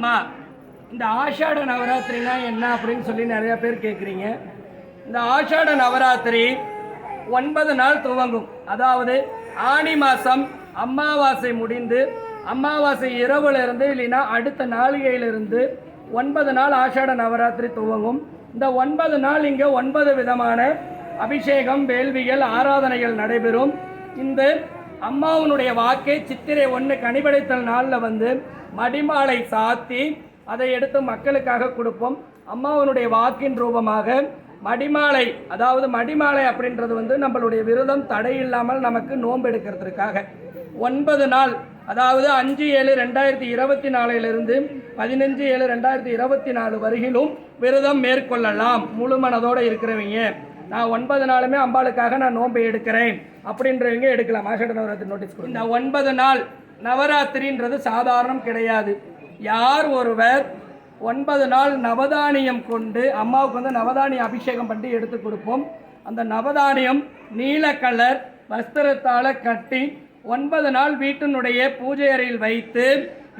அம்மா இந்த ஆஷாட நவராத்திரினா என்ன அப்படின்னு சொல்லி நிறைய பேர் கேட்குறீங்க இந்த ஆஷாட நவராத்திரி ஒன்பது நாள் துவங்கும். அதாவது ஆனி மாதம் அமாவாசை முடிந்து அமாவாசை இரவுலேருந்து இல்லைன்னா அடுத்த நாளிகையிலிருந்து ஒன்பது நாள் ஆஷாட நவராத்திரி துவங்கும். இந்த ஒன்பது நாள் இங்கே ஒன்பது விதமான அபிஷேகம் வேள்விகள் ஆராதனைகள் நடைபெறும். இந்த அம்மாவனுடைய வாக்கை சித்திரை ஒன்று கனிபடைத்தல் நாளில் வந்து மடிமாலை சாத்தி அதை எடுத்து மக்களுக்காக கொடுப்போம். அம்மாவனுடைய வாக்கின் ரூபமாக மடிமாலை அதாவது மடிமாலை அப்படின்றது வந்து நம்மளுடைய விரதம் தடையில்லாமல் நமக்கு நோன்பு எடுக்கிறதுக்காக. ஒன்பது நாள் அதாவது அஞ்சு ஏழு ரெண்டாயிரத்தி இருபத்தி நாலுலேருந்து பதினஞ்சு ஏழு ரெண்டாயிரத்தி இருபத்தி நாலு வரையிலும் விரதம் மேற்கொள்ளலாம். முழு மனதோடு இருக்கிறவங்க. நான் ஒன்பது நாளுமே அம்பாளுக்காக நான் நோன்பை எடுக்கிறேன். அப்படின்றவங்க எடுக்கலாம். ஆஷாட நவராத்திரி நோட்டீஸ் கொடுங்க. இந்த ஒன்பது நாள் நவராத்திரின்றது சாதாரணம் கிடையாது. யார் ஒருவர் ஒன்பது நாள் நவதானியம் கொண்டு அம்மாவுக்கு வந்து நவதானிய அபிஷேகம் பண்ணி எடுத்து கொடுப்போம். அந்த நவதானியம் நீல கலர் வஸ்திரத்தால் கட்டி ஒன்பது நாள் வீட்டினுடைய பூஜை அறையில் வைத்து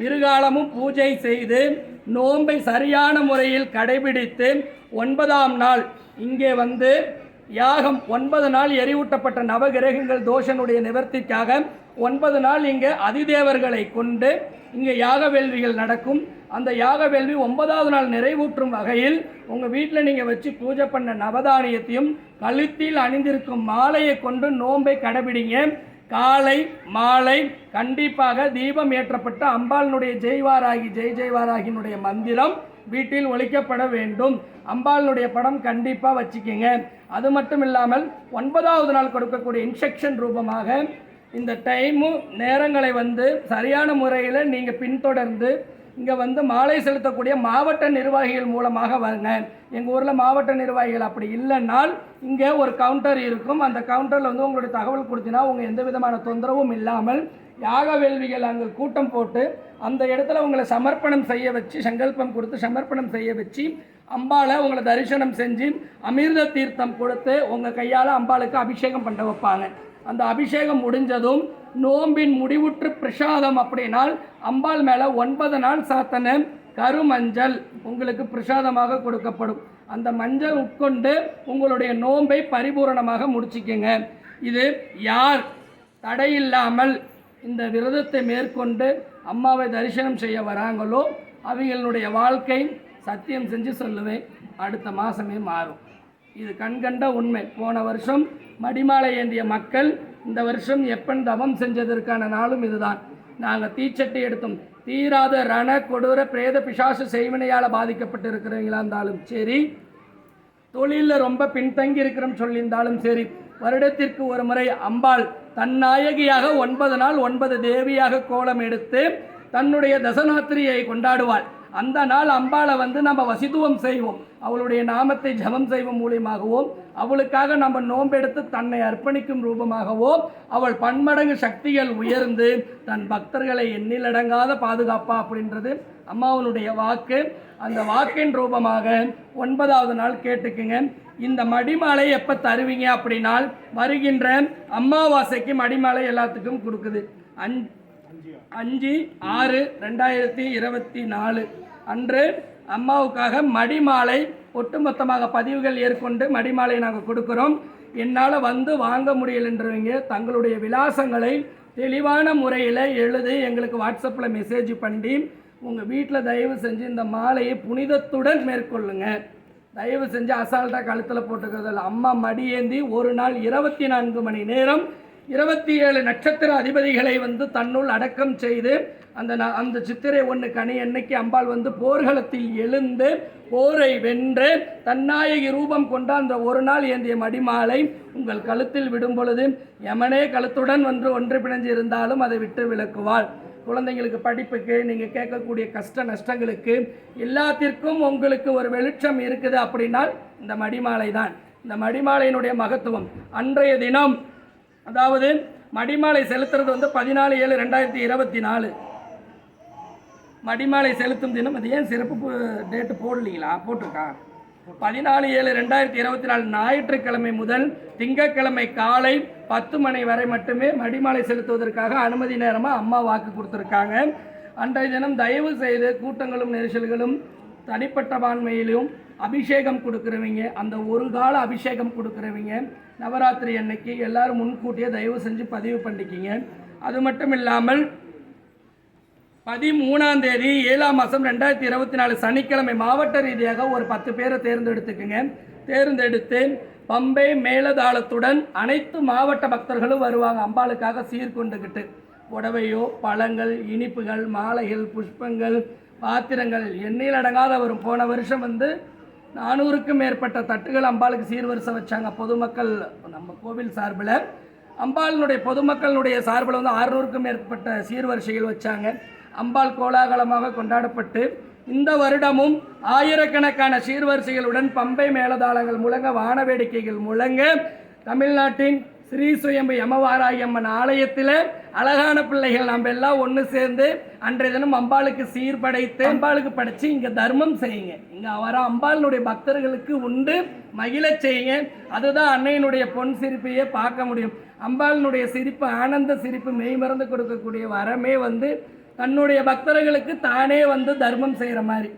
இருகாலமும் பூஜை செய்து நோன்பை சரியான முறையில் கடைபிடித்து ஒன்பதாம் நாள் இங்கே வந்து யாகம் ஒன்பது நாள் எரிவூட்டப்பட்ட நவகிரகங்கள் தோஷனுடைய நிவர்த்திக்காக ஒன்பது நாள் இங்கே அதிதேவர்களை கொண்டு இங்கே யாக வேள்விகள் நடக்கும். அந்த யாக வேள்வி ஒன்பதாவது நாள் நிறைவூற்றும் வகையில் உங்கள் வீட்டில் நீங்கள் வச்சு பூஜை பண்ண நவதானியத்தையும் கழுத்தில் அணிந்திருக்கும் மாலையை கொண்டு நோன்பை கடைபிடிங்க. காலை மாலை கண்டிப்பாக தீபம் ஏற்றப்பட்ட அம்பாளினுடைய ஜெய்வாராகி ஜெய் ஜெய்வாராகினுடைய மந்திரம். வீட்டில் ஒழிக்கப்பட வேண்டும். அம்பாளினுடைய படம் கண்டிப்பாக வச்சுக்கோங்க. அது மட்டும் இல்லாமல் ஒன்பதாவது நாள் கொடுக்கக்கூடிய இன்ஸ்ட்ரக்ஷன் ரூபமாக இந்த டைமு நேரங்களை வந்து சரியான முறையில் நீங்கள் பின்தொடர்ந்து இங்கே வந்து மாலை செலுத்தக்கூடிய மாவட்ட நிர்வாகிகள் மூலமாக வருங்க எங்கள் ஊரில் மாவட்ட நிர்வாகிகள் அப்படி இல்லைன்னால் இங்கே ஒரு கவுண்டர் இருக்கும். அந்த கவுண்டரில் வந்து உங்களுடைய தகவல் கொடுத்தீங்கன்னா உங்கள் எந்த விதமான தொந்தரவும் இல்லாமல் யாக வேள்விகள் அங்கே கூட்டம் போட்டு அந்த இடத்துல உங்களை சமர்ப்பணம் செய்ய வச்சு சங்கல்பம் கொடுத்து சமர்ப்பணம் செய்ய வச்சு அம்பாளை உங்களை தரிசனம் செஞ்சு அமிர்த தீர்த்தம் கொடுத்து உங்கள் கையால் அம்பாளுக்கு அபிஷேகம் பண்ண வைப்பாங்க. அந்த அபிஷேகம் முடிஞ்சதும் நோம்பின் முடிவுற்று பிரசாதம் அப்படின்னால் அம்பாள் மேலே ஒன்பது நாள் சாத்தன கருமஞ்சள் உங்களுக்கு பிரசாதமாக கொடுக்கப்படும். அந்த மஞ்சள் உட்கொண்டு உங்களுடைய நோன்பை பரிபூரணமாக முடிச்சிக்கங்க. இது யார்? தடையில்லாமல் இந்த விரதத்தை மேற்கொண்டு அம்மாவை தரிசனம் செய்ய வராங்களோ அவங்களுடைய வாழ்க்கை சத்தியம் செஞ்சு சொல்லுவேன். அடுத்த மாதமே மாறும். இது கண்கண்ட உண்மை. போன வருஷம் மடிமாலை ஏந்திய மக்கள் இந்த வருஷம் எப்பன் தவம் செஞ்சதற்கான நாளும் இதுதான். நாங்கள் தீச்சட்டி எடுத்தோம். தீராத ரண கொடூர பிரேத பிசாசு செய்வினையால் பாதிக்கப்பட்டு இருக்கிறவங்களா இருந்தாலும் சரி தொழிலில் ரொம்ப பின்தங்கி இருக்கிறோம் சொல்லியிருந்தாலும் சரி வருடத்திற்கு ஒரு முறை அம்பாள் தன்னாயகியாக ஒன்பது நாள் ஒன்பது தேவியாக கோலம் எடுத்து தன்னுடைய தசநாத்திரியை கொண்டாடுவாள். அந்த நாள் அம்பாளை வந்து நம்ம வசித்துவம் செய்வோம். அவளுடைய நாமத்தை ஜபம் செய்வோம் மூலியமாகவும் அவளுக்காக நம்ம நோம்பெடுத்து தன்னை அர்ப்பணிக்கும் ரூபமாகவோ அவள் பன்மடங்கு சக்திகள் உயர்ந்து தன் பக்தர்களை எண்ணிலடங்காத பாதுகாப்பா அப்படின்றது அம்மாவனுடைய வாக்கு. அந்த வாக்கின் ரூபமாக ஒன்பதாவது நாள் கேட்டுக்குங்க. இந்த மடிமாலை எப்போ தருவீங்க அப்படின்னால் வருகின்ற அம்மாவாசைக்கு மடிமாலை எல்லாத்துக்கும் கொடுக்குது. அஞ் அஞ்சு ஆறு ரெண்டாயிரத்தி இருபத்தி நாலு. அன்று அம்மாவுக்காக மடிமாலை ஒட்டுமொத்தமாக பதிவுகள் ஏற்கொண்டு மடிமாலை நாங்கள் கொடுக்குறோம். என்னால் வந்து வாங்க முடியலன்றவங்க தங்களுடைய விலாசங்களை தெளிவான முறையில் எழுதி எங்களுக்கு வாட்ஸ்அப்பில் மெசேஜ் பண்ணி உங்கள் வீட்டில் தயவு செஞ்சு இந்த மாலையை புனிதத்துடன் மேற்கொள்ளுங்க. தயவு செஞ்சு அசால்ட்டாக கழுத்தில் போட்டுக்கிறதில்ல அம்மா மடியேந்தி ஒரு நாள் இருபத்தி நான்கு மணி நேரம் இருபத்தி ஏழு நட்சத்திர அதிபதிகளை வந்து தன்னுள் அடக்கம் செய்து அந்த அந்த சித்திரை ஒன்று கனி அன்னைக்கு அம்பாள் வந்து போர்களத்தில் எழுந்து போரை வென்று தன்னாயகி ரூபம் கொண்ட அந்த ஒரு நாள் ஏந்திய மடிமாலை உங்கள் கழுத்தில் விடும் பொழுது யமனே கழுத்துடன் வந்து ஒன்று பிணைஞ்சு இருந்தாலும் அதை விட்டு விலக்குவாள். குழந்தைங்களுக்கு படிப்புக்கு நீங்கள் கேட்கக்கூடிய கஷ்ட நஷ்டங்களுக்கு எல்லாத்திற்கும் உங்களுக்கு ஒரு வெளிச்சம் இருக்குது அப்படின்னால் இந்த மடிமாலை தான் இந்த மடிமாலையினுடைய மகத்துவம். அன்றைய தினம் அதாவது மடிமாலை செலுத்துறது வந்து பதினாலு ஏழு ரெண்டாயிரத்தி இருபத்தி நாலு. மடிமாலை செலுத்தும் தினம் அது ஏன் சிறப்பு டேட்டு போடலீங்களா? போட்டிருக்கா? பதினாலு ஏழு ரெண்டாயிரத்தி இருபத்தி நாலு ஞாயிற்றுக்கிழமை முதல் திங்கட்கிழமை காலை பத்து மணி வரை மட்டுமே மடிமாலை செலுத்துவதற்காக அனுமதி நேரமாக அம்மா வாக்கு கொடுத்துருக்காங்க. அன்றைய தினம் தயவு செய்து கூட்டங்களும் நெரிசல்களும் தனிப்பட்ட பான்மையிலும் அபிஷேகம் கொடுக்குறவங்க அந்த ஒரு கால அபிஷேகம் கொடுக்குறவங்க நவராத்திரி அன்னைக்கு எல்லாரும் முன்கூட்டியே தயவு செஞ்சு பதிவு பண்ணிக்கிங்க. அது மட்டும் இல்லாமல் பதிமூணாம் தேதி ஏழாம் மாதம் ரெண்டாயிரத்தி இருபத்தி நாலு சனிக்கிழமை மாவட்ட ரீதியாக ஒரு பத்து பேரை தேர்ந்தெடுத்துக்குங்க. தேர்ந்தெடுத்து பம்பை மேலதாளத்துடன் அனைத்து மாவட்ட பக்தர்களும் வருவாங்க. அம்பாளுக்காக சீர்கொண்டுக்கிட்டு புடவையோ பழங்கள் இனிப்புகள் மாலைகள் புஷ்பங்கள் பாத்திரங்கள் எண்ணில் அடங்காத வரும். போன வருஷம் வந்து நானூறுக்கும் மேற்பட்ட தட்டுகள் அம்பாளுக்கு சீர்வரிசை வச்சாங்க. பொதுமக்கள் நம்ம கோவில் சார்பில். அம்பாளினுடைய பொதுமக்களுடைய சார்பில் வந்து அறுநூறுக்கும் மேற்பட்ட சீர்வரிசைகள் வச்சாங்க. அம்பாள் கோலாகலமாக கொண்டாடப்பட்டு இந்த வருடமும் ஆயிரக்கணக்கான சீர்வரிசைகளுடன் பம்பை மேலதாளங்கள் முழங்க வான வேடிக்கைகள் முழங்க தமிழ்நாட்டின் ஸ்ரீ சுயம்பு யமவாராய் அம்மன் ஆலயத்தில் அழகான பிள்ளைகள் நம்ம எல்லாம் ஒன்று சேர்ந்து அன்றைய தினம் அம்பாளுக்கு சீர்படைத்து அம்பாளுக்கு படைச்சு இங்கே தர்மம் செய்யுங்க. இங்கே வர அம்பாளினுடைய பக்தர்களுக்கு உண்டு மகிழச் செய்யுங்க. அதுதான் அன்னையினுடைய பொன் சிரிப்பையே பார்க்க முடியும். அம்பாளினுடைய சிரிப்பு ஆனந்த சிரிப்பு மெய்மறந்து கொடுக்கக்கூடிய வரமே வந்து தன்னுடைய பக்தர்களுக்கு தானே வந்து தர்மம் செய்கிற மாதிரி.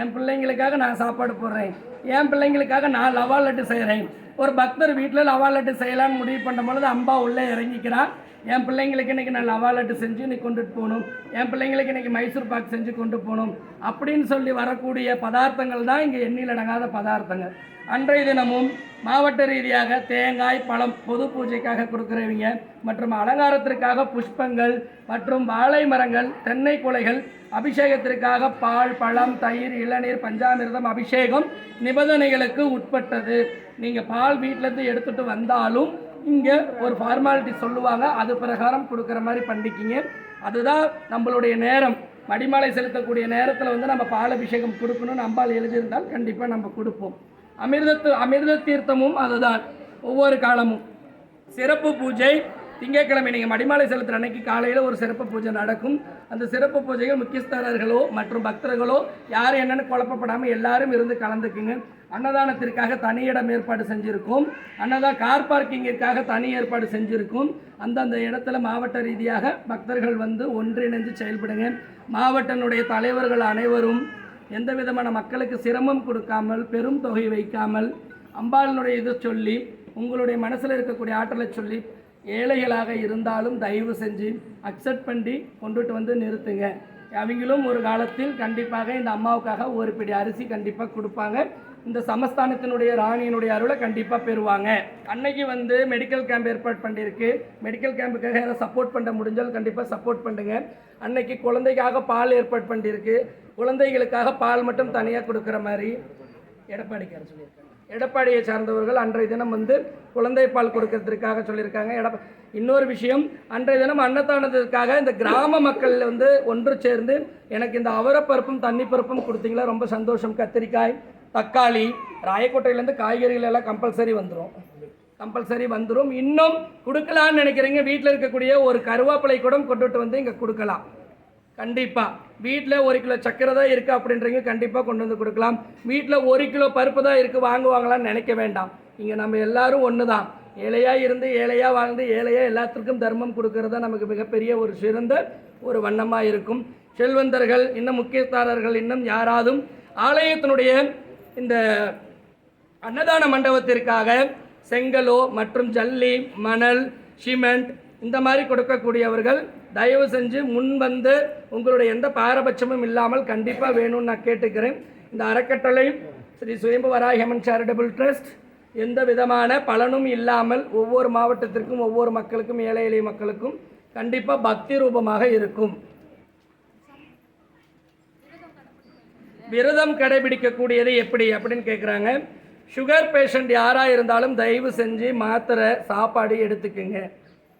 என் பிள்ளைங்களுக்காக நான் சாப்பாடு போடுறேன். என் பிள்ளைங்களுக்காக நான் லவா லட்டு செய்கிறேன் ஒரு பக்தர் வீட்டில் லவா லட்டு செய்யலான்னு முடிவு பண்ணும் பொழுது அம்பா உள்ளே இறங்கிக்கிறான் என் பிள்ளைங்களுக்கு இன்றைக்கி நான் லவா லட்டு செஞ்சு இன்னைக்கு கொண்டுட்டு போகணும். என் பிள்ளைங்களுக்கு இன்றைக்கி மைசூர் பாக் செஞ்சு கொண்டு போகணும். அப்படின்னு சொல்லி வரக்கூடிய பதார்த்தங்கள் தான் இங்கே எண்ணில் அடங்காத பதார்த்தங்கள். அன்றைய தினமும் மாவட்ட ரீதியாக தேங்காய் பழம் பொது பூஜைக்காக கொடுக்குறவங்க மற்றும் அலங்காரத்திற்காக புஷ்பங்கள் மற்றும் வாழை மரங்கள் தென்னை குலைகள் அபிஷேகத்திற்காக பால் பழம் தயிர் இளநீர் பஞ்சாமிர்தம் அபிஷேகம் நிபந்தனைகளுக்கு உட்பட்டது. நீங்கள் பால் வீட்டிலேருந்து எடுத்துகிட்டு வந்தாலும் இங்கே ஒரு ஃபார்மாலிட்டி சொல்லுவாங்க. அது பிரகாரம் கொடுக்குற மாதிரி பண்ணிக்கிங்க. அதுதான் நம்மளுடைய நேரம். மடிமாலை செலுத்தக்கூடிய நேரத்தில் வந்து நம்ம பால் அபிஷேகம் கொடுக்கணும்னு அம்பாள் எழுதியிருந்தால் கண்டிப்பாக நம்ம கொடுப்போம். அமிர்தத்து அமிர்த தீர்த்தமும் அதுதான். ஒவ்வொரு காலமும். சிறப்பு பூஜை திங்கட்கிழமை நீங்கள் மடிமாலை செலுத்துகிற அன்னைக்கு காலையில் ஒரு சிறப்பு பூஜை நடக்கும். அந்த சிறப்பு பூஜைகள் முக்கியஸ்தரர்களோ மற்றும் பக்தர்களோ யார் என்னென்னு குழப்பப்படாமல் எல்லாரும் இருந்து கலந்துக்குங்க. அன்னதானத்திற்காக தனி இடம் ஏற்பாடு செஞ்சுருக்கோம். அன்னதான் கார் பார்க்கிங்கிற்காக தனி ஏற்பாடு செஞ்சுருக்கோம். அந்தந்த இடத்துல மாவட்ட ரீதியாக பக்தர்கள் வந்து ஒன்றிணைந்து செயல்படுங்க. மாவட்டனுடைய தலைவர்கள் அனைவரும் எந்த விதமான மக்களுக்கு சிரமம் கொடுக்காமல் பெரும் தொகை வைக்காமல் அம்பாளினுடைய இதை சொல்லி உங்களுடைய மனசில் இருக்கக்கூடிய ஆற்றலை சொல்லி ஏழைகளாக இருந்தாலும் தயவு செஞ்சு அக்செப்ட் பண்ணி கொண்டுட்டு வந்து நிறுத்துங்க. அவங்களும் ஒரு காலத்தில் கண்டிப்பாக இந்த அம்மாவுக்காக ஒரு பிடி அரிசி கண்டிப்பாக கொடுப்பாங்க. இந்த சமஸ்தானத்தினுடைய ராணியினுடைய அருளை கண்டிப்பாக பெறுவாங்க. அன்னைக்கு வந்து மெடிக்கல் கேம்ப் ஏற்பாடு பண்ணியிருக்கு. மெடிக்கல் கேம்புக்காக யாராவது சப்போர்ட் பண்ண முடிஞ்சால் கண்டிப்பாக சப்போர்ட் பண்ணுங்கள் அன்னைக்கு குழந்தைக்காக பால் ஏற்பாடு பண்ணியிருக்கு. குழந்தைகளுக்காக பால் மட்டும் தனியாக கொடுக்குற மாதிரி எடப்பாடிக்கார சொல்லியிருக்காங்க. எடப்பாடியை சார்ந்தவர்கள் அன்றைய தினம் வந்து குழந்தை பால் கொடுக்கறதுக்காக சொல்லியிருக்காங்க. எடப்பா இன்னொரு விஷயம் அன்றைய தினம் அன்னதானத்திற்காக இந்த கிராம மக்கள் வந்து ஒன்று சேர்ந்து எனக்கு இந்த அவரப்பருப்பும் தண்ணி பருப்பும் கொடுத்தீங்களா? ரொம்ப சந்தோஷம். கத்திரிக்காய் தக்காளி ராயக்கோட்டையிலேருந்து காய்கறிகள் எல்லாம் கம்பல்சரி வந்துடும் கம்பல்சரி வந்துடும் இன்னும் கொடுக்கலான்னு நினைக்கிறீங்க. வீட்டில் இருக்கக்கூடிய ஒரு கருவேப்பிலை கூட கொண்டுட்டு வந்து இங்கே கொடுக்கலாம். கண்டிப்பாக வீட்டில் ஒரு கிலோ சக்கரை தான் இருக்குது அப்படின்றீங்க கண்டிப்பாக கொண்டு வந்து கொடுக்கலாம். வீட்டில் ஒரு கிலோ பருப்பு தான் இருக்குது வாங்குவாங்களான்னு நினைக்க வேண்டாம். இங்கே நம்ம எல்லாரும் ஒன்று தான் ஏழையாக இருந்து ஏழையாக வாழ்ந்து ஏழையாக எல்லாத்துக்கும் தர்மம் கொடுக்கறது நமக்கு மிகப்பெரிய ஒரு சிறந்த ஒரு வண்ணமாக இருக்கும். செல்வந்தர்கள் இன்னும் முக்கியஸ்தாரர்கள் இன்னும் யாராதும் ஆலயத்தினுடைய இந்த அன்னதான மண்டபத்திற்காக செங்கலோ மற்றும் ஜல்லி மணல் சிமெண்ட் இந்த மாதிரி கொடுக்கக்கூடியவர்கள் தயவு செஞ்சு முன் வந்து உங்களுடைய எந்த பாரபட்சமும் இல்லாமல் கண்டிப்பாக வேணும்னு நான் கேட்டுக்கிறேன். இந்த அறக்கட்டளை ஸ்ரீ சுயம்பு வராகமன் சேரிட்டபிள் ட்ரஸ்ட் எந்த விதமான பலனும் இல்லாமல் ஒவ்வொரு மாவட்டத்திற்கும் ஒவ்வொரு மக்களுக்கும் ஏழை எளிய மக்களுக்கும் கண்டிப்பாக பக்தி ரூபமாக இருக்கும். விரதம் கடைபிடிக்கக்கூடியது எப்படி அப்படின்னு கேட்குறாங்க சுகர் பேஷண்ட் யாராக இருந்தாலும் தயவு செஞ்சு மாத்திரை சாப்பாடு எடுத்துக்குங்க.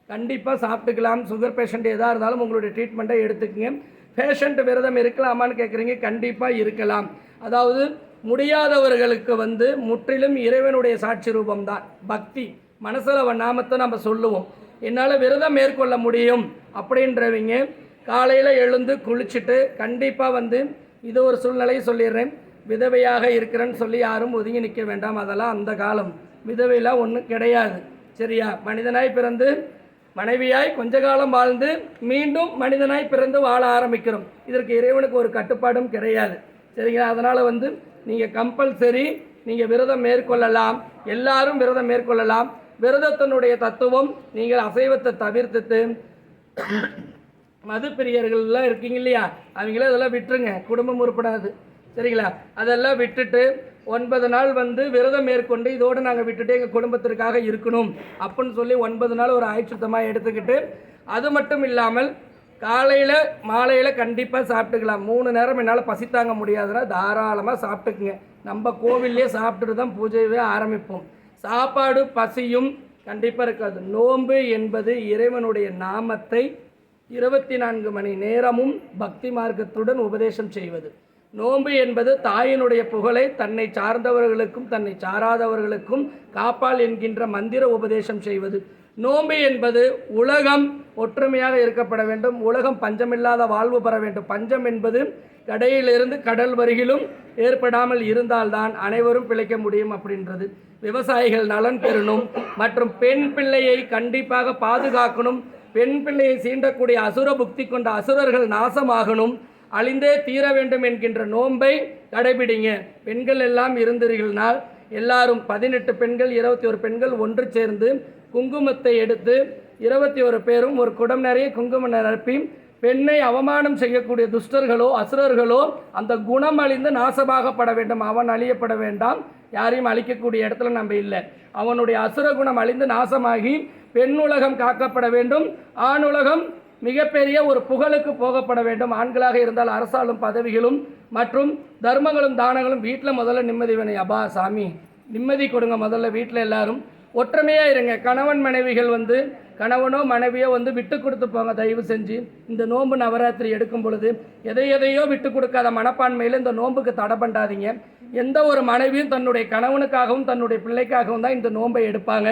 கண்டிப்பாக சாப்பிட்டுக்கலாம். சுகர் பேஷண்ட் எதாக இருந்தாலும் உங்களுடைய ட்ரீட்மெண்ட்டை எடுத்துக்கங்க. பேஷண்ட் விரதம் இருக்கலாமான்னு கேட்குறீங்க கண்டிப்பாக இருக்கலாம். அதாவது முடியாதவர்களுக்கு வந்து முற்றிலும் இறைவனுடைய சாட்சி ரூபம்தான். பக்தி. மனசில் அவன் நாமத்தை நம்ம சொல்லுவோம். என்னால் விரதம் மேற்கொள்ள முடியும் அப்படின்றவங்க காலையில் எழுந்து குளிச்சுட்டு கண்டிப்பாக வந்து இது ஒரு சூழ்நிலையை சொல்லிடுறேன். விதவையாக இருக்கிறேன்னு சொல்லி யாரும் ஒதுங்கி நிற்க வேண்டாம். அதெல்லாம் அந்த காலம். விதவையெல்லாம் ஒன்றும் கிடையாது. சரியா? மனிதனாய் பிறந்து மனைவியாய் கொஞ்ச காலம் வாழ்ந்து மீண்டும் மனிதனாய் பிறந்து வாழ ஆரம்பிக்கிறோம். இதற்கு இறைவனுக்கு ஒரு கட்டுப்பாடும் கிடையாது. சரிங்களா? அதனால் வந்து நீங்கள் கம்பல்சரி நீங்கள் விரதம் மேற்கொள்ளலாம். எல்லாரும் விரதம் மேற்கொள்ளலாம். விரதத்தினுடைய தத்துவம் நீங்கள் அசைவத்தை தவிர்த்துட்டு மது பிரியர்கள்லாம் இருக்கீங்க இல்லையா? அவங்கள இதெல்லாம் விட்டுருங்க. குடும்பம் உருப்படாது. சரிங்களா? அதெல்லாம் விட்டுட்டு ஒன்பது நாள் வந்து விரதம் மேற்கொண்டு இதோடு நாங்கள் விட்டுட்டு எங்கள் குடும்பத்திற்காக இருக்கணும் அப்படின்னு சொல்லி ஒன்பது நாள் ஒரு ஆயுட்சுத்தமாக எடுத்துக்கிட்டு அது மட்டும் இல்லாமல் காலையில் மாலையில் கண்டிப்பாக சாப்பிட்டுக்கலாம். மூணு நேரம் என்னால் பசி தாங்க முடியாதுன்னா தாராளமாக சாப்பிட்டுக்குங்க. நம்ம கோவில்லையே சாப்பிட்டுட்டு தான் பூஜையவே ஆரம்பிப்போம். சாப்பாடு பசியும் கண்டிப்பாக இருக்காது. நோன்பு என்பது இறைவனுடைய நாமத்தை இருபத்தி நான்கு மணி நேரமும் பக்தி மார்க்கத்துடன் உபதேசம் செய்வது. நோன்பு என்பது தாயினுடைய புகழை தன்னை சார்ந்தவர்களுக்கும் தன்னை சாராதவர்களுக்கும் காப்பாள் என்கின்ற மந்திர உபதேசம் செய்வது. நோன்பு என்பது உலகம் ஒற்றுமையாக இருக்கப்பட வேண்டும். உலகம் பஞ்சமில்லாத வாழ்வு பெற வேண்டும். பஞ்சம் என்பது கடையிலிருந்து கடல் வரையிலும் ஏற்படாமல் இருந்தால்தான் அனைவரும் பிழைக்க முடியும் அப்படின்றது. விவசாயிகள் நலன் பெறணும். மற்றும் பெண் பிள்ளையை கண்டிப்பாக பாதுகாக்கணும். பெண் பிள்ளையை சீண்டக்கூடிய அசுர புக்தி கொண்ட அசுரர்கள் நாசமாகணும். அழிந்தே தீர வேண்டும் என்கின்ற நோன்பை கடைபிடிங்க. பெண்கள் எல்லாம் இருந்தீர்கள்னால் எல்லாரும் பதினெட்டு பெண்கள் இருபத்தி ஒரு பெண்கள் ஒன்று சேர்ந்து குங்குமத்தை எடுத்து இருபத்தி ஒரு பேரும் ஒரு குடம் நிறைய குங்குமம் நிரப்பி பெண்ணை அவமானம் செய்யக்கூடிய துஷ்டர்களோ அசுரர்களோ அந்த குணம் அழிந்து நாசமாகப்பட வேண்டும். அவன் அழியப்பட வேண்டாம். யாரையும் அழிக்கக்கூடிய இடத்துல நம்ம இல்லை. அவனுடைய அசுர குணம் அழிந்து நாசமாகி பெண் உலகம் காக்கப்பட வேண்டும். ஆண் உலகம் மிகப்பெரிய ஒரு புகழுக்கு போகப்பட வேண்டும். ஆண்களாக இருந்தால் அரசாளும் பதவிகளும் மற்றும் தர்மங்களும் தானங்களும் வீட்டில் முதல்ல நிம்மதி வேணும். அபா சாமி நிம்மதி கொடுங்க முதல்ல வீட்டில் எல்லாரும். ஒற்றுமையாக இருங்க. கணவன் மனைவிகள் வந்து கணவனோ மனைவியோ வந்து விட்டு கொடுத்து போங்க. தயவு செஞ்சு இந்த நோன்பு நவராத்திரி எடுக்கும் பொழுது எதை எதையோ விட்டு கொடுக்காத மனப்பான்மையில் இந்த நோன்புக்கு தடை பண்ணாதீங்க எந்த ஒரு மனைவியும் தன்னுடைய கணவனுக்காகவும் தன்னுடைய பிள்ளைக்காகவும் தான் இந்த நோன்பை எடுப்பாங்க.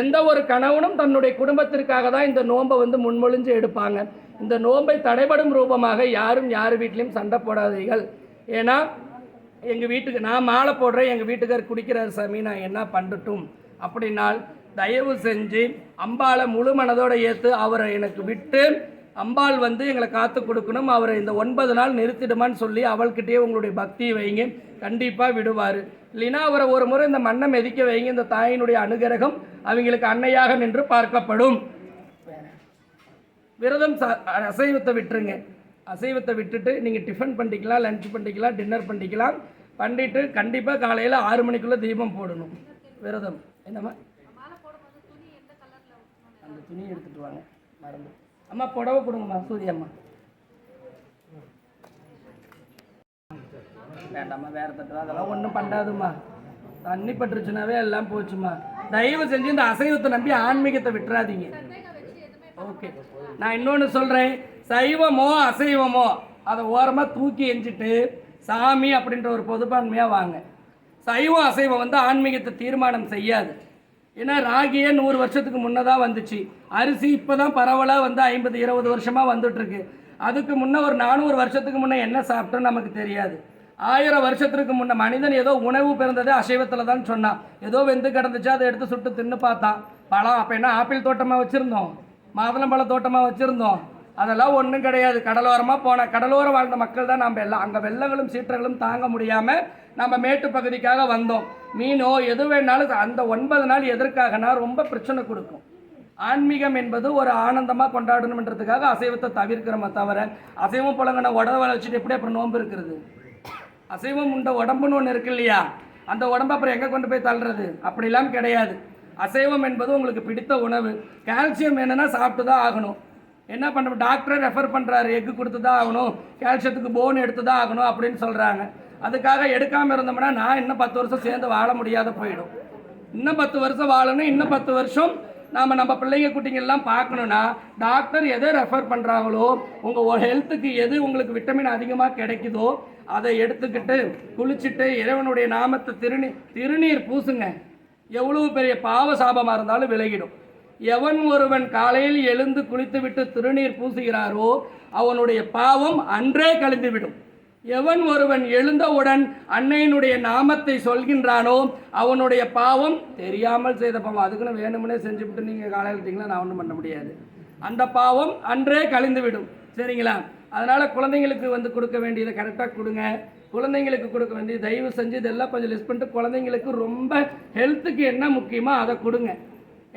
எந்த ஒரு கணவனும் தன்னுடைய குடும்பத்திற்காக தான் இந்த நோன்பை வந்து முன்மொழிஞ்சு எடுப்பாங்க. இந்த நோன்பை தடைபடும் ரூபமாக யாரும் யார் வீட்லேயும் சண்டை போடாதீர்கள். ஏன்னா எங்கள் வீட்டுக்கு நான் மாலை போடுறேன் எங்கள் வீட்டுக்கார் குடிக்கிறார் சாமி நான் என்ன பண்ணட்டும்? அப்படின்னால் தயவு செஞ்சு அம்பாளை முழு மனதோடு ஏற்று அவரை எனக்கு விட்டு அம்பாள் வந்து எங்களை காத்து கொடுக்கணும். அவரை இந்த ஒன்பது நாள் நிறுத்திடுமான்னு சொல்லி அவள்கிட்டயே உங்களுடைய பக்தியை வைங்க. கண்டிப்பாக விடுவார். இல்லைன்னா அவரை ஒரு முறை இந்த மண்ணை மெதிக்க வைங்க. இந்த தாயினுடைய அனுகிரகம் அவங்களுக்கு அன்னையாக நின்று பார்க்கப்படும். விரதம் ச- அசைவத்தை விட்டுருங்க. அசைவத்தை விட்டுட்டு நீங்கள் டிஃபன் பண்ணிக்கலாம் லன்ச் பண்ணிக்கலாம் டின்னர் பண்ணிக்கலாம். பண்ணிட்டு கண்டிப்பாக காலையில் ஆறு மணிக்குள்ளே தீபம் போடணும். விரதம். என்னம்மா? அந்த துணி எடுத்துகிட்டு வாங்க. மறந்து. அம்மா புடவை கொடுங்கம்மா சூரியம்மா. வேண்டாம்மா வேற தட்டுவா அதெல்லாம் ஒன்றும் பண்ணாதும்மா. தண்ணி பட்டுருச்சுனாவே எல்லாம் போச்சுமா தயவு செஞ்சு இந்த அசைவத்தை நம்பி ஆன்மீகத்தை விட்டுறாதீங்க. ஓகே நான் இன்னொன்று சொல்கிறேன் சைவமோ அசைவமோ அதை ஓரமாக தூக்கி எஞ்சிட்டு சாமி அப்படின்ற ஒரு பொதுப்பான்மையாக வாங்க. சைவம் அசைவம் வந்து ஆன்மீகத்தை தீர்மானம் செய்யாது. ஏன்னா ராகியே நூறு வருஷத்துக்கு முன்னதாக வந்துச்சு. அரிசி இப்போ தான் பரவலாக வந்து ஐம்பது இருபது வருஷமாக வந்துட்டுருக்கு. அதுக்கு முன்னே ஒரு நானூறு வருஷத்துக்கு முன்னே என்ன சாப்பிட்டோன்னு நமக்கு தெரியாது. ஆயிரம் வருஷத்துக்கு முன்னே மனிதன் ஏதோ உணவு பிறந்ததே அசைவத்தில் தான் சொன்னான். ஏதோ வெந்து கிடந்துச்சு அதை எடுத்து சுட்டு தின்னு பார்த்தான். பழம் அப்போ என்ன ஆப்பிள் தோட்டமாக வச்சுருந்தோம்? மாதுளம்பழ தோட்டமாக வச்சுருந்தோம். அதெல்லாம் ஒன்றும் கிடையாது. கடலோரமாக போன கடலோரம் வாழ்ந்த மக்கள் தான் நம்ம எல்லாம் அங்கே வெள்ளங்களும் சீற்றங்களும் தாங்க முடியாமல் நம்ம மேட்டு பகுதிக்காக வந்தோம். மீனோ எது வேணாலும் அந்த ஒன்பது நாள் எதற்காகனா ரொம்ப பிரச்சனை கொடுக்கும். ஆன்மீகம் என்பது ஒரு ஆனந்தமாக கொண்டாடணுன்றதுக்காக அசைவத்தை தவிர்க்கிறோமே தவிர அசைவம் புழங்கின உடவை வச்சுட்டு எப்படி அப்புறம் நோன்பு இருக்கிறது? அசைவம் உண்ட உடம்புன்னு ஒன்று இருக்கு இல்லையா? அந்த உடம்பை அப்புறம் எங்கே கொண்டு போய் தள்ளுறது? அப்படிலாம் கிடையாது. அசைவம் என்பது உங்களுக்கு பிடித்த உணவு. கால்சியம் என்னென்னா சாப்பிட்டு தான் ஆகணும். என்ன பண்ண டாக்டரே ரெஃபர் பண்ணுறாரு எக்கு கொடுத்து தான் ஆகணும் கால்சியத்துக்கு போன் எடுத்து தான் ஆகணும் அப்படின்னு சொல்கிறாங்க அதுக்காக எடுக்காமல் இருந்தோம்னா நான் இன்னும் பத்து வருஷம் சேர்ந்து வாழ முடியாத போயிடும். இன்னும் பத்து வருஷம் வாழணும் இன்னும் பத்து வருஷம் நாம் நம்ம பிள்ளைங்க குட்டிங்கெல்லாம் பார்க்கணுன்னா டாக்டர் எதை ரெஃபர் பண்ணுறாங்களோ உங்கள் ஹெல்த்துக்கு எது உங்களுக்கு விட்டமின் அதிகமாக கிடைக்குதோ அதை எடுத்துக்கிட்டு குளிச்சுட்டு இறைவனுடைய நாமத்தை திருநீர் திருநீர் பூசுங்க. எவ்வளவு பெரிய பாவ சாபமாக இருந்தாலும் விலகிடும். எவன் ஒருவன் காலையில் எழுந்து குளித்துவிட்டு திருநீர் பூசுகிறாரோ அவனுடைய பாவம் அன்றே கழிந்துவிடும். எவன் ஒருவன் எழுந்தவுடன் அன்னையினுடைய நாமத்தை சொல்கின்றானோ அவனுடைய பாவம் தெரியாமல் செய்த பாவம். அதுக்குன்னு வேணும்னே செஞ்சுவிட்டு நீங்கள் காலையில் விட்டீங்களா நான் ஒன்றும் பண்ண முடியாது. அந்த பாவம் அன்றே கழிந்து விடும் சரிங்களா? அதனால் குழந்தைங்களுக்கு வந்து கொடுக்க வேண்டியதை கரெக்டாக கொடுங்க. குழந்தைங்களுக்கு கொடுக்க வேண்டியது தயவு செஞ்சு இதெல்லாம் கொஞ்சம் லிஸ்ட் பண்ணிட்டு குழந்தைங்களுக்கு ரொம்ப ஹெல்த்துக்கு என்ன முக்கியமோ அதை கொடுங்க.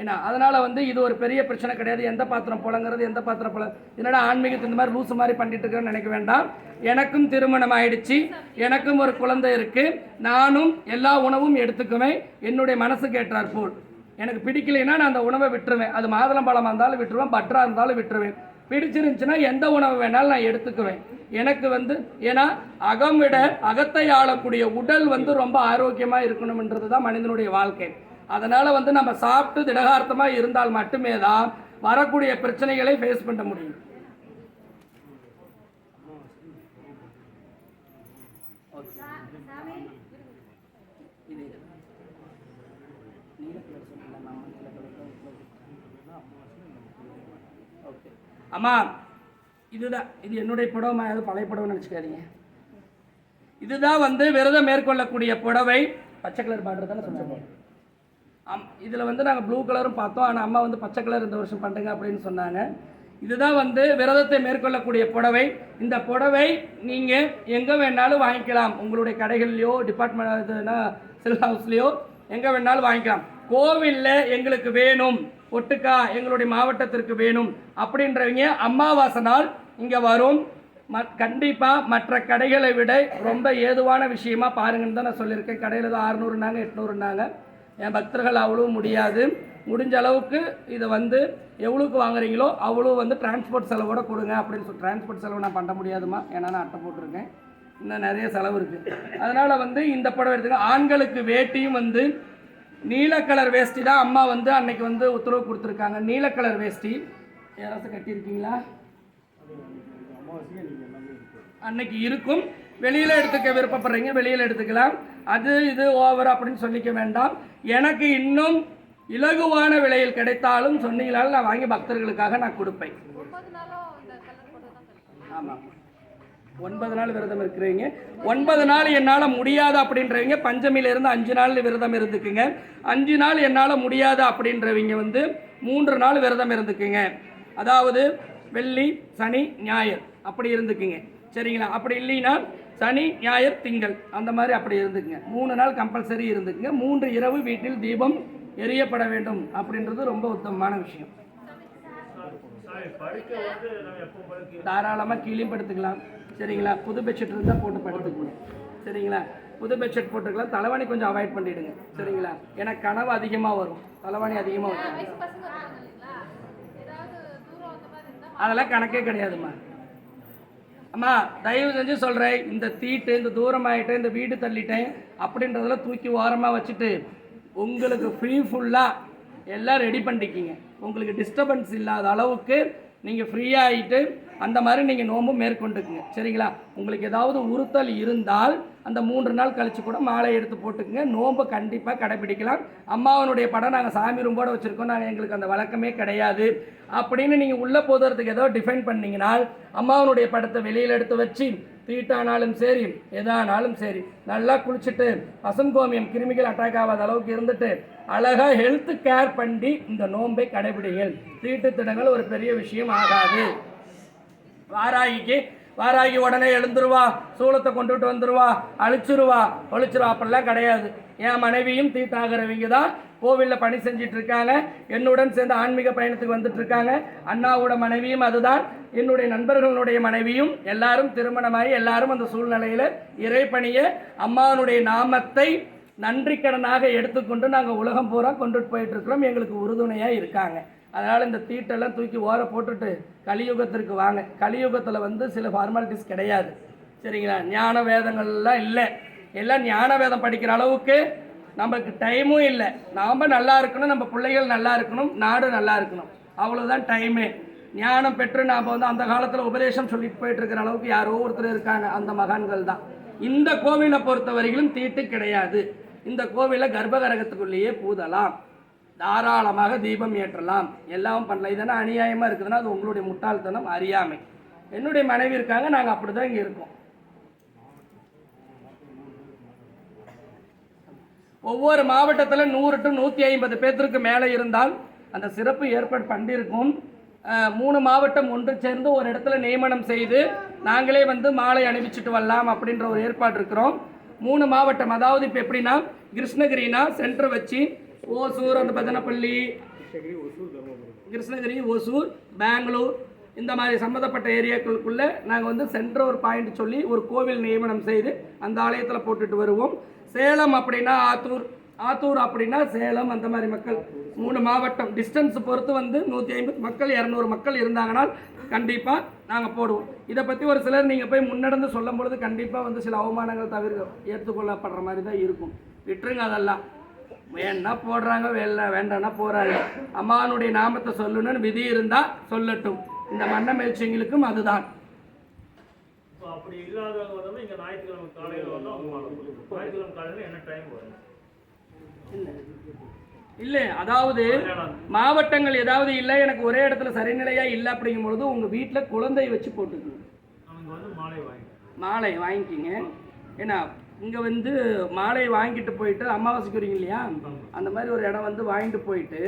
ஏன்னா அதனால் வந்து இது ஒரு பெரிய பிரச்சனை கிடையாது. எந்த பாத்திரம் புலங்கிறது எந்த பாத்திரம் புல என்னடா ஆன்மீகத்து இந்த மாதிரி லூசு மாதிரி பண்ணிட்டு நினைக்க வேண்டாம். எனக்கும் திருமணம் ஆயிடுச்சு. எனக்கும் ஒரு குழந்தை இருக்கு. நானும் எல்லா உணவும் எடுத்துக்குவேன். என்னுடைய மனசுக்கு ஏற்றார் போல். எனக்கு பிடிக்கலைன்னா நான் அந்த உணவை விட்டுருவேன். அது மாதுளம்பழமாக இருந்தாலும் விட்டுருவேன். பட்டராக இருந்தாலும் விட்டுருவேன். பிடிச்சிருந்துச்சுன்னா எந்த உணவு வேணாலும் நான் எடுத்துக்குவேன். எனக்கு வந்து ஏன்னா அகம் விட அகத்தை ஆளக்கூடிய உடல் வந்து ரொம்ப ஆரோக்கியமாக இருக்கணும்ன்றது தான் மனிதனுடைய வாழ்க்கை. அதனால் வந்து நம்ம சாப்பிட்டு திடகார்த்தமாக இருந்தால் மட்டுமே தான் வரக்கூடிய பிரச்சனைகளை ஃபேஸ் பண்ண முடியும். அம்மா இதுதான். இது என்னுடைய புடவை ஏதோ பழைய புடவைன்னு நினச்சிக்காதீங்க. இதுதான் வந்து விரதம் மேற்கொள்ளக்கூடிய புடவை. பச்சை கலர் பார்டர் தானே அம் இதில் வந்து நாங்கள் ப்ளூ கலரும் பார்த்தோம். ஆனால் அம்மா வந்து பச்சை கலர் இந்த வருஷம் பண்ணுங்க அப்படின்னு சொன்னாங்க. இதுதான் வந்து விரதத்தை மேற்கொள்ளக்கூடிய புடவை. இந்த புடவை நீங்கள் எங்கே வேணாலும் வாங்கிக்கலாம். உங்களுடைய கடைகள்லையோ டிபார்ட்மெண்ட் இதுனா சில் ஹவுஸ்லேயோ எங்கே வேணாலும் வாங்கிக்கலாம். கோவிலில் எங்களுக்கு வேணும். ஒட்டுக்கா எங்களுடைய மாவட்டத்திற்கு வேணும் அப்படின்றவங்க அம்மாவாசை நாள் இங்கே வரும். ம கண்டிப்பாக மற்ற கடைகளை விட ரொம்ப ஏதுவான விஷயமா பாருங்கன்னு தான் நான் சொல்லியிருக்கேன். கடையில் தான் அறுநூறுனாங்க எட்நூறுனாங்க. என் பக்தர்கள் அவ்வளவும் முடியாது. முடிஞ்ச அளவுக்கு இதை வந்து எவ்வளோக்கு வாங்குறீங்களோ அவ்வளோ வந்து டிரான்ஸ்போர்ட் செலவோட கொடுங்க அப்படின்னு சொல்லி டிரான்ஸ்போர்ட் செலவு நான் பண்ண முடியாதுமா ஏன்னா நான் அட்டை போட்டிருக்கேன். இன்னும் நிறைய செலவு இருக்குது அதனால் வந்து இந்த படம் எடுத்துக்க. ஆண்களுக்கு வேட்டியும் வந்து நீல கலர் வேஷ்டி தான் அம்மா வந்து அன்னைக்கு வந்து உத்தரவு கொடுத்துருக்காங்க. நீல கலர் வேஷ்டி. யாராச்சும் கட்டியிருக்கீங்களா? அன்னைக்கு இருக்கும். வெளியில் எடுத்துக்க விருப்பப்படுறீங்க வெளியில் எடுத்துக்கலாம். அது இது ஓவர் அப்படின்னு சொல்லிக்க வேண்டாம். எனக்கு இன்னும் இலகுவான விலையில் கிடைத்தாலும் சொன்னீங்களால் நான் வாங்கி பக்தர்களுக்காக நான் கொடுப்பேன். ஆமாம் ஒன்பது நாள் விரதம் இருக்கிறீங்க. ஒன்பது நாள் என்னால் முடியாது அப்படின்றவங்க பஞ்சமியிலேருந்து அஞ்சு நாள் விரதம் இருந்துக்குங்க. அஞ்சு நாள் என்னால் முடியாது அப்படின்றவங்க வந்து மூன்று நாள் விரதம் இருந்துக்குங்க. அதாவது வெள்ளி சனி ஞாயிறு அப்படி இருந்துக்குங்க. சரிங்களா? அப்படி இல்லைன்னா சனி ஞாயிறு திங்கள். அந்த மாதிரி அப்படி இருந்துக்குங்க. மூணு நாள் கம்பல்சரி இருந்துக்குங்க. மூன்று இரவு வீட்டில் தீபம் எரியப்பட வேண்டும் அப்படின்றது ரொம்ப உத்தமமான விஷயம். தாராளமாக கீழே படுத்துக்கலாம். சரிங்களா? புது பெட்ஷீட் இருந்தால் போட்டு படுத்துக்கணும் சரிங்களா? புது பெட்ஷீட் போட்டுக்கலாம். தலைவாணி கொஞ்சம் அவாய்ட் பண்ணிவிடுங்க சரிங்களா? ஏன்னா கனவு அதிகமாக வரும். தலைவாணி அதிகமாக வரும். அதெல்லாம் கணக்கே கிடையாதும்மா. அம்மா தயவு செஞ்சு சொல்கிறேன் இந்த தீட்டு இந்த தூரமாகிட்டேன் இந்த வீடு தள்ளிட்டேன் அப்படின்றதெல்லாம் தூக்கி ஓரமாக வச்சுட்டு உங்களுக்கு ஃப்ரீ ஃபுல்லாக எல்லாம் ரெடி பண்ணிக்கிங்க உங்களுக்கு டிஸ்டர்பன்ஸ் இல்லாத அளவுக்கு நீங்கள் ஃப்ரீயாக ஆகிட்டு அந்த மாதிரி நீங்கள் நோன்பும் மேற்கொண்டுக்குங்க. சரிங்களா? உங்களுக்கு ஏதாவது உறுத்தல் இருந்தால் அந்த மூன்று நாள் கழித்து கூட மாலை எடுத்து போட்டுக்குங்க. நோன்பை கண்டிப்பாக கடைபிடிக்கலாம். அம்மாவனுடைய படம் நாங்கள் சாமி ரூம்போடு வச்சுருக்கோம். நாங்கள் எங்களுக்கு அந்த வழக்கமே கிடையாது. அப்படின்னு நீங்கள் உள்ளே போதுறதுக்கு ஏதோ டிஃபைன் பண்ணிங்கன்னால் அம்மாவனுடைய படத்தை வெளியில் எடுத்து வச்சு தீட்டானாலும் சரி எதானாலும் சரி நல்லா குளிச்சுட்டு பசுங்கோமியம் கிருமிகள் அட்டாக் ஆகாத அளவுக்கு இருந்துட்டு அழகாக ஹெல்த் கேர் பண்ணி இந்த நோன்பை கடைபிடிங்கள். தீட்டு திடங்கள் ஒரு பெரிய விஷயம் ஆகாது. வாராகிக்கு வாராகி உடனே எழுந்துருவா சூளத்தை கொண்டுட்டு வந்துருவா அழிச்சிருவா ஒழிச்சிருவா அப்படிலாம் கிடையாது. என் மனைவியும் தீட்டாகிறவங்க தான். கோவிலில் பணி செஞ்சிட்டு இருக்காங்க என்னுடன் சேர்ந்து ஆன்மீக பயணத்துக்கு வந்துட்டு இருக்காங்க அண்ணாவோட மனைவியும் அதுதான். என்னுடைய நண்பர்களுடைய மனைவியும் எல்லாரும் திருமணமாகி எல்லாரும் அந்த சூழ்நிலையில் இறைப்பணியை அம்மானுடைய நாமத்தை நன்றிக்கடனாக எடுத்துக்கொண்டு நாங்கள் உலகம் பூரா கொண்டுட்டு போயிட்டு இருக்கிறோம் எங்களுக்கு உறுதுணையாக இருக்காங்க. அதனால் இந்த தீட்டெல்லாம் தூக்கி ஓர போட்டுட்டு கலியுகத்திற்கு வாங்க. கலியுகத்தில் வந்து சில ஃபார்மாலிட்டிஸ் கிடையாது. சரிங்களா? ஞான வேதங்கள்லாம் இல்லை. எல்லாம் ஞான வேதம் படிக்கிற அளவுக்கு நம்மளுக்கு டைமும் இல்லை. நாம் நல்லா இருக்கணும் நம்ம பிள்ளைகள் நல்லா இருக்கணும் நாடு நல்லா இருக்கணும். அவ்வளோதான் டைமே ஞானம் பெற்று நாம் வந்து அந்த காலத்தில் உபதேசம் சொல்லிட்டு போயிட்டு இருக்கிற அளவுக்கு யாரோ ஒருத்தர் இருக்காங்க. அந்த மகான்கள் தான். இந்த கோவிலை பொறுத்த வரையிலும் தீட்டு கிடையாது. இந்த கோவிலை கர்ப்பகரகத்துக்குள்ளேயே பூதலாம். தாராளமாக தீபம் ஏற்றலாம். எல்லாம் பண்ணலாம். இதெல்லாம் அநியாயமாக இருக்குதுன்னா அது உங்களுடைய முட்டாள்தனம் அறியாமை. என்னுடைய மனைவி இருக்காங்க நாங்கள் அப்படி தான் இங்கே இருக்கோம். ஒவ்வொரு மாவட்டத்தில் நூறு டு நூற்றி ஐம்பது பேர்த்திற்கு மேலே இருந்தால் அந்த சிறப்பு ஏற்பாடு பண்ணியிருக்கும். மூணு மாவட்டம் ஒன்று சேர்ந்து ஒரு இடத்துல நியமனம் செய்து நாங்களே வந்து மாலை அணிவிச்சுட்டு வரலாம் அப்படின்ற ஒரு ஏற்பாடு இருக்கிறோம். மூணு மாவட்டம் அதாவது இப்போ எப்படின்னா கிருஷ்ணகிரினா சென்டர் வச்சு ஓசூர் அந்த பதனப்பள்ளி. கிருஷ்ணகிரி ஓசூர் பெங்களூர். இந்த மாதிரி சம்மந்தப்பட்ட ஏரியாக்களுக்குள்ளே நாங்கள் வந்து சென்ற ஒரு பாயிண்ட் சொல்லி ஒரு கோவில் நியமனம் செய்து அந்த ஆலயத்தில் போட்டுட்டு வருவோம். சேலம் அப்படின்னா ஆத்தூர். ஆத்தூர் அப்படின்னா சேலம் அந்த மாதிரி மக்கள். மூணு மாவட்டம். டிஸ்டன்ஸ் பொறுத்து வந்து நூற்றி ஐம்பது மக்கள் இரநூறு மக்கள் இருந்தாங்கன்னா கண்டிப்பாக நாங்கள் போடுவோம். இதை பற்றி ஒரு சிலர் நீங்கள் போய் முன்னடந்து சொல்லும் பொழுது கண்டிப்பாக வந்து சில அவமானங்கள் தவிர்க்க ஏற்றுக்கொள்ளப்படுற மாதிரி தான் இருக்கும். விட்டுருங்க அதெல்லாம். வேணா போடுறாங்க வேலை வேண்டாம்னா போறாங்க. அம்மானுடைய நாமத்தை சொல்லணும்னு விதி இருந்தா சொல்லட்டும். இந்த மன்ன மேய்ச்சிங்களுக்கும் அதுதான். அப்படி இல்லாதவங்க வந்து இங்க ஞாயிற்றுக்கிழமை காலையில வந்து. ஞாயிற்றுக்கிழமை காலையில என்ன டைம் வரும்? இல்லை. அதாவது மாவட்டங்கள் ஏதாவது இல்லை எனக்கு ஒரே இடத்துல சரிநிலையா இல்லை அப்படிங்கும் பொழுது உங்க வீட்டில் குழந்தை வச்சு போட்டுக்கணும். மாலை வாங்கிக்கிங்க. ஏன்னா இங்கே வந்து மாலை வாங்கிட்டு போயிட்டு அமாவாசைக்கு வரீங்க இல்லையா? அந்த மாதிரி ஒரு இடம் வந்து வாங்கிட்டு போயிட்டு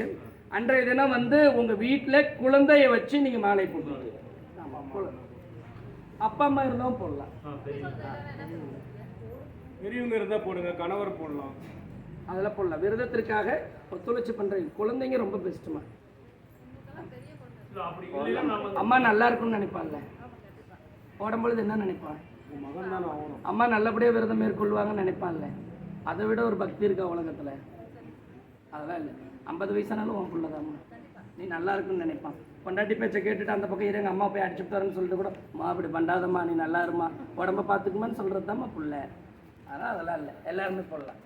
அன்றைய தினம் வந்து உங்கள் வீட்டில் குழந்தைய வச்சு நீங்கள் மாலை போட்டுட்டு. ஆமாம் குழந்தை அப்பா அம்மா இருந்தாலும் போடலாம். பெரியவங்க இருந்தா போடுங்க கணவர் போடலாம். அதெல்லாம் போடலாம். விரதத்திற்காக ஒத்துழைச்சி பண்ணுறீங்க குழந்தைங்க ரொம்ப பெஸ்ட்டுமா அம்மா நல்லா இருக்கும்னு நினைப்பான்ல போடும்பொழுது என்ன நினைப்பான் அம்மா நல்லபடியாக விரதம் மேற்கொள்வாங்கன்னு நினைப்பான்ல. அதை விட ஒரு பக்தி இருக்கா உலகத்தில்? அதெல்லாம் இல்லை. ஐம்பது வயசானாலும் உன் பிள்ளைதாம்மா நீ நல்லா இருக்குன்னு நினைப்பான். பொண்டாட்டி பேச்சை கேட்டுட்டு அந்த பக்கம் இருங்க அம்மா போய் அடிச்சுட்டு வரேன்னு சொல்லிட்டு கூட மா அப்படி பண்ணாதம்மா நீ நல்லா இருமா உடம்ப பார்த்துக்குமான்னு சொல்கிறது தாம்மா பிள்ளை. அதெல்லாம் அதெல்லாம் இல்லை. எல்லாருமே போடலாம்.